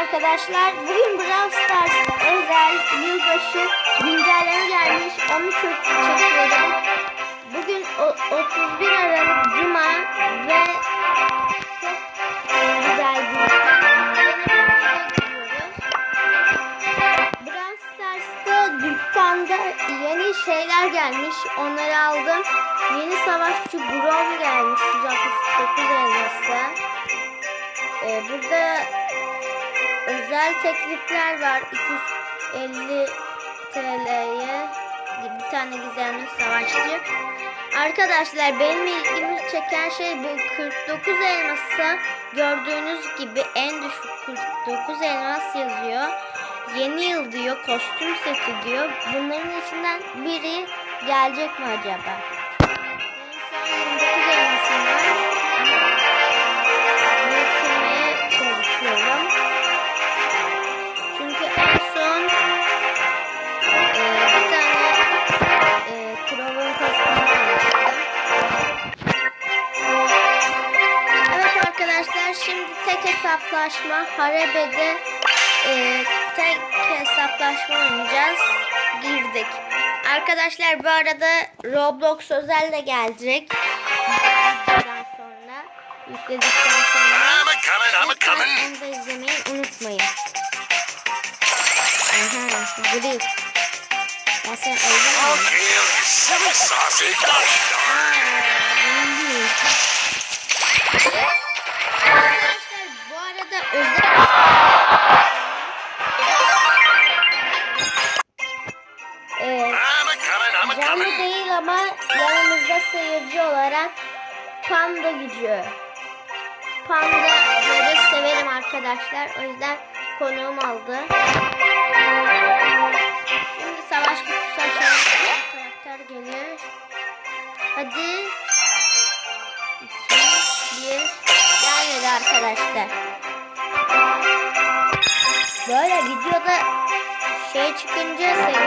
arkadaşlar. Bugün Brawl Stars özel yılbaşı güncelleme gelmiş. Onu çok çekiyorum. Bugün o- 31 Aralık Cuma ve çok güzel bir. Brawl Stars'ta dükkanda yeni şeyler gelmiş. Onları aldım. Yeni savaşçı Grom gelmiş. 169 elması. Ee, burada özel teklifler var. 250 TL'ye bir tane gizemli savaşçı. Arkadaşlar benim ilgimi çeken şey bu 49 elması. Gördüğünüz gibi en düşük 49 elmas yazıyor. Yeni yıl diyor, kostüm seti diyor. Bunların içinden biri gelecek mi acaba? Hesaplaşma Harebe'de e, tek hesaplaşma oynayacağız. Girdik. Arkadaşlar bu arada Roblox özel de gelecek. Yükledikten sonra yükledikten sonra lütfen onu da izlemeyi unutmayın. Aha, Grip. Ya sen öldün özel Ee, a canlı değil ama yanımızda seyirci olarak panda gücü. Pandaları severim arkadaşlar. O yüzden konuğum aldı. Şimdi savaş kutusu açalım. Karakter gelir. Hadi. 2, 1. Gelmedi arkadaşlar. Böyle videoda şey çıkınca sevinirim.